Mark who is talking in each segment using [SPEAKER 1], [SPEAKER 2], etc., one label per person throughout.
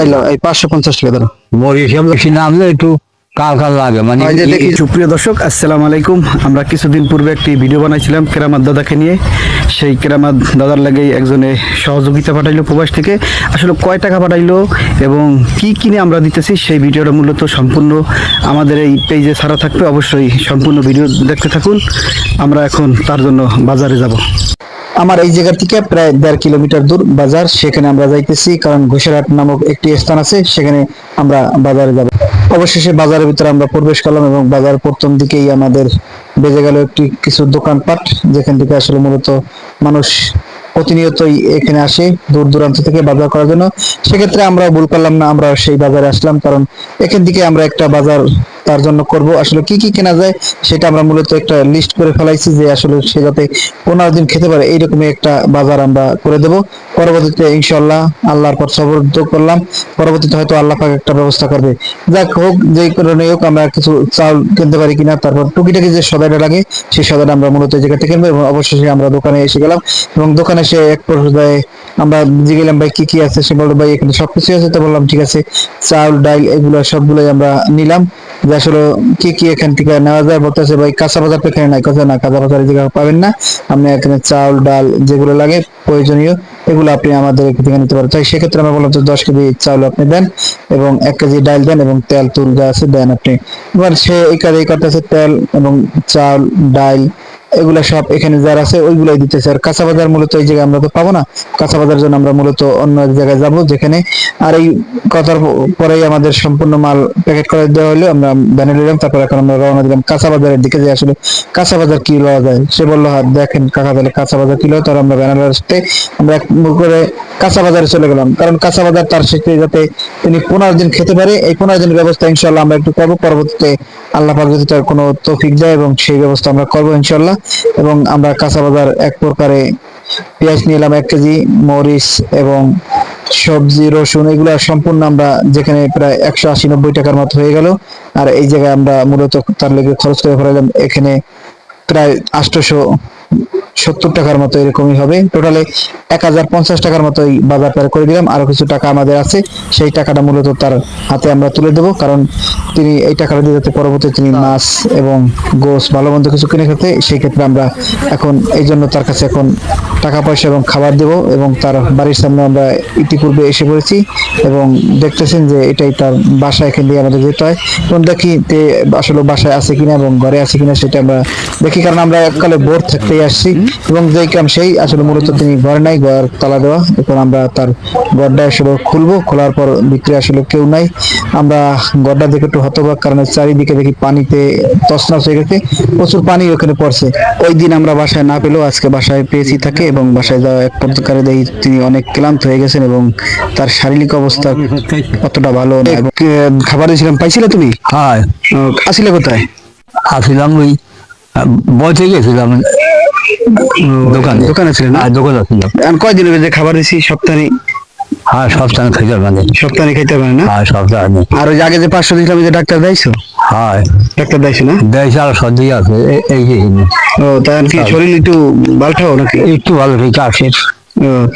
[SPEAKER 1] এই লো, এই পাঁচশো পঞ্চাশ টাকা
[SPEAKER 2] বেশি নামলে একটু কাল কাল লাগে মানে
[SPEAKER 1] দেখি সুপ্রিয় দর্শক আসসালামু আলাইকুম। আমরা কিছুদিন পূর্বে একটি ভিডিও বানাইছিলাম কেরামাত দাদাকে নিয়ে। সেই কেরামাত দাদার লাগেই একজনে সহযোগিতা পাঠাইলো প্রবাস থেকে। আসলে কয় টাকা পাঠাইলো এবং কি কিনে আমরা দিতেছি সেই ভিডিওটা মূলত সম্পূর্ণ আমাদের এই পেজে ছাড়া থাকবে। অবশ্যই সম্পূর্ণ ভিডিও দেখতে থাকুন। আমরা এখন তার জন্য বাজারে যাব। আমার এই জায়গা থেকে প্রায় দেড় কিলোমিটার দূর বাজার, সেখানে আমরা যাইতেছি, কারণ ঘোষেরহাট নামক একটি স্থান আছে, সেখানে আমরা বাজারে যাব। অবশেষে বাজারের ভিতরে আমরা প্রবেশ করলাম এবং বাজার প্রথম দিকেই আমাদের বেজে গেল একটি কিছু দোকানপাট, যেখান থেকে আসলে মূলত মানুষ প্রতিনিয়তই এখানে আসে দূর দূরান্ত থেকে বাজার করার জন্য। সেক্ষেত্রে আমরা ভুল করলাম না আমরা সেই বাজারে আসলাম, কারণ এখান থেকে আমরা একটা বাজার তার জন্য করব। আসলে কি কি কেনা যায় সেটা আমরা মূলত একটা লিস্ট করে ফেলাইছি যে আসলে সে যাতে পনেরো দিন খেতে পারে, এইরকমই একটা বাজার আমরা করে দেব। পরবর্তীতে ইনশাল্লাহ আল্লাহর পর সবর্দ করলাম। পরবর্তীতে হয়তো আল্লাহ পাক একটা ব্যবস্থা করবে। যাক হোক যেই কারণে হোক আমরা কিছু চাল কিনতে পারি কিনা, তারপর টুকিটাকি যে সদাইটা লাগে, সেই সদাইটা আমরা মূলত জায়গা থেকে কিনবো এবং অবশেষে আমরা দোকানে এসে গেলাম। এবং দোকানে এসে এক পর্যায়ে আমরা বুঝে গেলাম ভাই, কি কি আছে? সে বলল, ভাই, এখানে সবকিছু আছে। তো বললাম, ঠিক আছে। চাল ডাল এগুলো সবগুলোই আমরা নিলাম। যে আসলে কি কি এখান থেকে নেওয়া যায় বলতেছে, ভাই, কাঁচা বাজার তো এখানে নাই। কথা না, কাঁচা বাজার এই জায়গায় পাবেন না। আপনি এখানে চাল, ডাল যেগুলো লাগে, প্রয়োজনীয় এগুলো আপনি আমাদের থেকে নিতে পারেন। তাই সেক্ষেত্রে আমরা বললাম যে দশ কেজি চাউল আপনি দেন এবং এক কেজি ডাল দেন এবং তেল, তুল যা আছে দেন আপনি। এবার সে এই কাজে, এই করতেছে তেল এবং চাল, ডাল এগুলা সব এখানে যারা আছে, ওইগুলাই দিতেছে। আর কাঁচা বাজার মূলত এই জায়গায় আমরা তো পাবো না। কাঁচা বাজার জন্য আমরা মূলত অন্য এক জায়গায় যাব, যেখানে আর এই কথার পরেই আমাদের সম্পূর্ণ মাল প্যাকেট করে দেওয়া হলো। আমরা ব্যানে নিলাম, তারপর এখন আমরা রওনা দিলাম কাঁচা বাজারের দিকে যে আসলে কাঁচা বাজার কি লওয়া যায়। সে বলল হ্যাঁ দেখেন কাকা তাহলে কাঁচা বাজার কি লয় তার আমরা ব্যানার আসতে আমরা এক মুখ করে কাঁচা বাজারে চলে গেলাম। কারণ কাঁচা বাজার তার সাথে যাতে তিনি পনেরো দিন খেতে পারে, এই পনেরো দিনের ব্যবস্থা ইনশাল্লাহ আমরা একটু করব। পরবর্তীতে আল্লাহ পাক যদি তার কোনো তৌফিক দেয় এবং সেই ব্যবস্থা আমরা করব ইনশাল্লাহ এবং আমরা কাঁচা বাজার এক প্রকারে পেঁয়াজ নিলাম এক কেজি, মরিচ এবং সবজি, রসুন, এগুলো সম্পূর্ণ আমরা যেখানে প্রায় একশো আশি নব্বই টাকার মতো হয়ে গেল। আর এই জায়গায় আমরা মূলত তার লেগে খরচ করে ফেলালাম এখানে প্রায় আটশোশো সত্তর টাকার মতো এরকমই হবে। টোটালে এক হাজার পঞ্চাশ টাকার মতো এই বাজার করে দিলাম। আরও কিছু টাকা আমাদের আছে, সেই টাকাটা মূলত তার হাতে আমরা তুলে দেবো। কারণ তিনি এই টাকাটা দিয়ে যাতে পরবর্তী তিনি মাছ এবং গোস ভালো মন্দ কিছু কিনে খেতে সেই ক্ষেত্রে আমরা এখন এই জন্য তার কাছে এখন টাকা পয়সা এবং খাবার দেব এবং তার বাড়ির সামনে আমরা ইতিপূর্বে এসে পড়েছি এবং দেখতেছেন যে এটাই তার বাসা এখান দিয়ে আমাদের যেতে হয় এবং দেখি তে আসলে বাসায় আছে কিনা এবং ঘরে আছে কিনা সেটা আমরা দেখি কারণ আমরা এককালে বোর থাকতেই আসছি এবং যেই কাম সেই আসলে মূলত তিনি ঘরে নাই ঘর তালা দেওয়া। এখন আমরা তার ঘরটা আসলে খুলবো খোলার পর ভিতরে আসলে কেউ নাই। আমরা ঘরটা দেখে একটু হতবাক কারণ চারিদিকে দেখি পানিতে তছনছ হয়ে গেছে। প্রচুর পানি ওখানে পড়ছে। ওই দিন আমরা বাসায় না পেলেও আজকে বাসায় পেয়েছি থাকে এবং বাসায় যাওয়া এক প্রকারে দেখি তিনি অনেক ক্লান্ত হয়ে গেছেন এবং তার শারীরিক অবস্থা অতটা ভালো না। খাবার দিয়েছিলাম। পাইছিলে তুমি?
[SPEAKER 2] হ্যাঁ।
[SPEAKER 1] আসলে কোথায়?
[SPEAKER 2] আসলাম ওই বইতে গেছিলাম দোকানে।
[SPEAKER 1] দোকানে ছিলেন না?
[SPEAKER 2] হ্যাঁ দোকানে ছিলাম।
[SPEAKER 1] কয়দিন যে খাবার দিছি সপ্তাহে?
[SPEAKER 2] হ্যাঁ সপ্তাহে খেতে মানে
[SPEAKER 1] সপ্তাহে খাইতে পারে না?
[SPEAKER 2] হ্যাঁ সপ্তাহে
[SPEAKER 1] আর ওই আগে যে পাঁচশো দিয়েছিলাম যে ডাক্তার দেয়ছো?
[SPEAKER 2] হ্যাঁ।
[SPEAKER 1] ডাক্তার দেয়ছো না?
[SPEAKER 2] দেশ আর সর্দি আছে এই যে
[SPEAKER 1] ও তাই কি শরীর একটু বালঠাও নাকি?
[SPEAKER 2] একটু ভালো ঠিক আছে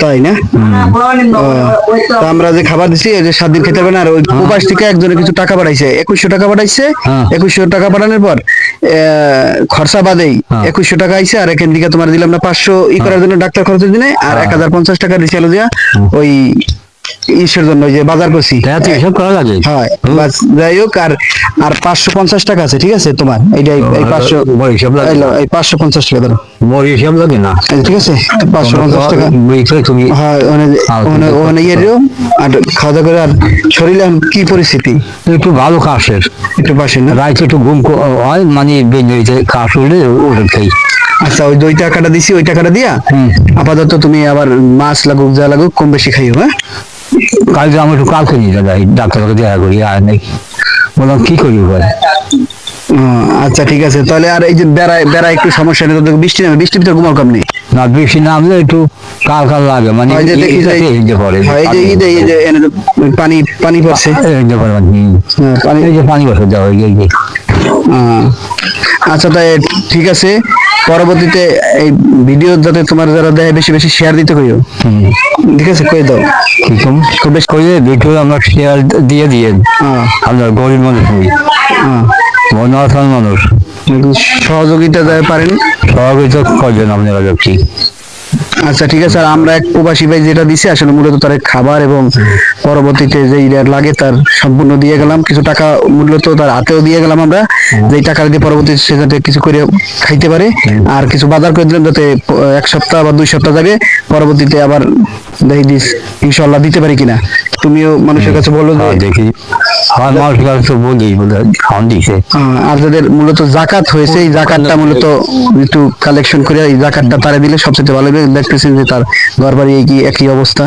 [SPEAKER 1] তাই না? আমরা যে খাবার দিছি যে সাত দিন খেতে হবে না আর ওই উপাস থেকে একজনে কিছু টাকা পাঠাইছে। একুশশো টাকা পাঠাইছে
[SPEAKER 2] হ্যাঁ।
[SPEAKER 1] একুশশো টাকা পাঠানোর পর খরচা বাদেই
[SPEAKER 2] হ্যাঁ।
[SPEAKER 1] একুশশো টাকা আইছে আর এখান থেকে তোমার দিলাম না পাঁচশো ই করার জন্য ডাক্তার খরচের দিনে আর এক হাজার পঞ্চাশ টাকা দিছিল দিয়া ওই ইসের জন্য যে বাজার করছি।
[SPEAKER 2] তাই তো এসব করা লাগে।
[SPEAKER 1] হয় বাস যাই হোক আর আর পাঁচশো পঞ্চাশ টাকা আছে ঠিক আছে তোমার? এইটাই এই পাঁচশো
[SPEAKER 2] হিসাব লাগে।
[SPEAKER 1] এই পাঁচশো পঞ্চাশ টাকা ধরো।
[SPEAKER 2] বই হিসাব লাগে না?
[SPEAKER 1] ঠিক আছে পাঁচশো পঞ্চাশ টাকা।
[SPEAKER 2] তুমি
[SPEAKER 1] হ্যাঁ ওখানে
[SPEAKER 2] হ্যাঁ,
[SPEAKER 1] ওখানে ইয়ে দিও আর খাওয়া দাওয়া করে আর শরীরে কি পরিস্থিতি?
[SPEAKER 2] একটু ভালো কাশের
[SPEAKER 1] একটু পাশে না।
[SPEAKER 2] রাইতে একটু ঘুম হয় মানে কাশ উঠলে ওটা খাই।
[SPEAKER 1] আচ্ছা ওই দুই টাকাটা দিছি ওই টাকাটা দিয়া আপাতত তুমি আবার মাছ লাগুক যা লাগুক কম বেশি খাইও হ্যাঁ?
[SPEAKER 2] কালকে আমি একটু কালকে নিয়ে যাই ডাক্তারকে দেখা করি আর নেই। বললাম কি করি ভাই
[SPEAKER 1] আচ্ছা ঠিক আছে। তাহলে আর এই যে বেড়ায় বেড়ায় একটু সমস্যা নেই তোদের বৃষ্টি নামে? বৃষ্টির ভিতরে ঘুমাও কাম নেই
[SPEAKER 2] না বেশি নামলে একটু কাল কাল লাগে মানে
[SPEAKER 1] হয় যে দেখি যে
[SPEAKER 2] এই যে পরে
[SPEAKER 1] এই যে এই যে এই যে এনে পানি পানি পড়ছে।
[SPEAKER 2] এই যে পরে মানে
[SPEAKER 1] হ্যাঁ, পানি
[SPEAKER 2] এই যে পানি বসে যাও এই যে-
[SPEAKER 1] আচ্ছা তাই ঠিক আছে। পরবর্তীতে এই ভিডিও যাতে তোমার যারা দেয় বেশি বেশি শেয়ার দিতে কইও। ঠিক আছে কই দাও।
[SPEAKER 2] কিন্তু খুব বেশ কইয়ে ভিডিও আমরা শেয়ার দিয়ে দিয়ে।
[SPEAKER 1] হ্যাঁ।
[SPEAKER 2] আমরা গরিব মানুষ হই।
[SPEAKER 1] হ্যাঁ।
[SPEAKER 2] মনাথান মানুষ।
[SPEAKER 1] সহযোগিতা দেয় পারেন?
[SPEAKER 2] সহযোগিতা করবেন আপনারা ব্যক্তি?
[SPEAKER 1] আচ্ছা ঠিক আছে আর আমরা এক প্রবাসী ভাই যেটা দিছে আসলে মূলত তার খাবার এবং পরবর্তীতে যেই লাগে তার সম্পূর্ণ দিয়ে গেলাম। কিছু টাকা মূলত তার হাতেও দিয়ে গেলাম আমরা। যেই টাকা দিয়ে পরবর্তীতে সে যাতে কিছু করে খাইতে পারে। আর কিছু বাজার করে দিলাম যাতে এক সপ্তাহ বা দুই সপ্তাহ যাবে। পরবর্তীতে আবার দেখি দিস ইনশাল্লাহ দিতে পারি কিনা। তুমিও মানুষের কাছে বলো যে
[SPEAKER 2] হ্যাঁ, দেখি। আর মানুষের কাছে তো বলি খাওয়ান দিছে
[SPEAKER 1] আহ, আর যাদের মূলত জাকাত হয়েছে এই জাকাতটা মূলত একটু কালেকশন করে এই জাকাতটা তারে দিলে সবচেয়ে ভালো হবে। দেখতেছি যে তার ঘর বাড়ি কি একই অবস্থা।